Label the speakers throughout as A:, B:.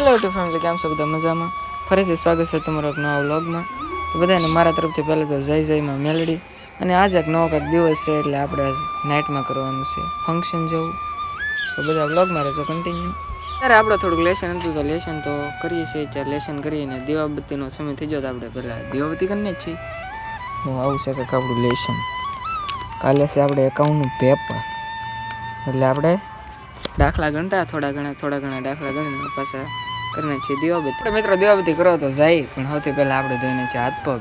A: Hello two family કેમ છો બધા મજામાં? ફરીથી સ્વાગત છે તમારો એક નવા વ્લોગમાં. બધાને મારા તરફથી પહેલાં તો જય જયમાં મેલડી. અને આજે એક નવો કંઈક દિવસ છે એટલે આપણે નાઇટમાં કરવાનું છે ફંક્શન જવું. તો બધા વ્લોગમાં રહેજો કન્ટિન્યુ ત્યારે આપણે થોડુંક લેશન હતું તો લેશન તો કરીએ છીએ. ત્યારે લેશન કરીને દીવાબત્તીનો સમય થઈ ગયો તો આપણે પહેલાં દીવાબત્તી કરીને જ છીએ. હું આવું છે કંઈક આપણું લેશન કાલે છે આપણે એકાઉન્ટનું પેપર એટલે આપણે દાખલા ગણતા, થોડા ઘણા થોડા ઘણા દાખલા ગણીને પાછા કરીને છીએ દીવાબત્તી મિત્રો દીવાબત્તી કરો તો જાય, પણ સૌથી પહેલાં આપણે ધોઈને છીએ હાથ પગ.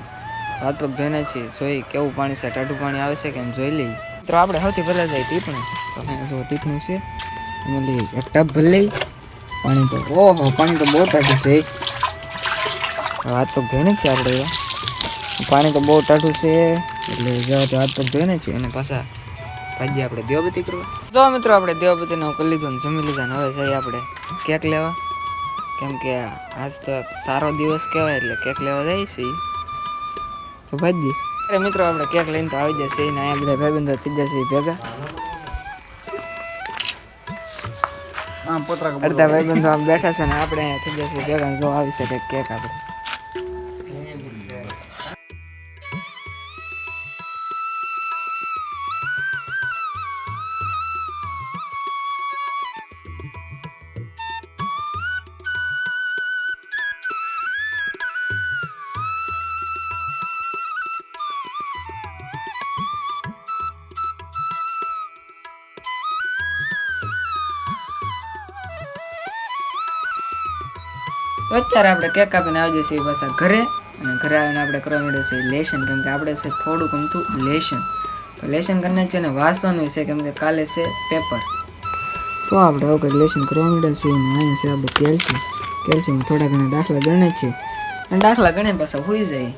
A: હાથ પગ ધોઈને છીએ જોઈ કેવું પાણી છે, ટાઢું પાણી આવે છે કે એમ જોઈ લઈએ. તો આપણે સૌથી પહેલાં જાય ટીપણી. તો અહીંયા જો ટીપણું છે, એમાં લઈએ એક ટપ ભરી લઈ પાણી તો ઓહો, પાણી તો બહુ ટાઢું છે. હાથ પગ ધોઈને છે આપણે. પાણી તો બહુ ટાઢું છે, એટલે જવા તો હાથ પગ ધોઈને છે અને પાછા ભાજી આપણે દેવાબતી કરવા. જો મિત્રો આપણે દેવાબતીને કરી લીધું જમી લીધા હવે જઈએ આપણે. કેક લેવા. કેમ કે આજ તો એક સારો દિવસ કહેવાય એટલે કેક લેવા જઈએ છીએ તો ભાજી અરે મિત્રો આપણે કેક લઈને તો આવી જશે ને અહીંયા બધા ભાઈબંધો થઈ જશે ભેગા. અડધા ભાઈબંધો આમ બેઠા છે ને આપણે અહીંયા થઈ જશે ભેગા. જો આવી શકે કેક આપણે. અત્યારે આપણે કેક કાપીને આવી જઈએ પાછા ઘરે. અને ઘરે આવીને આપણે કરવા માંડે છે લેશન. કેમ કે આપણે છે થોડુંક અમથું લેશન. તો લેશન કરીને છે ને વાંચવાનું છે. કેમ કે કાલે છે પેપર. તો આપણે આવું કંઈક લેશન કરવા માંડે છે અને અહીંયા છે આપણે કેલ્શિયમ. કેલ્શિયમ થોડા ઘણા દાખલા ગણે છે. અને દાખલા ગણે પાછા હોઈ જાય.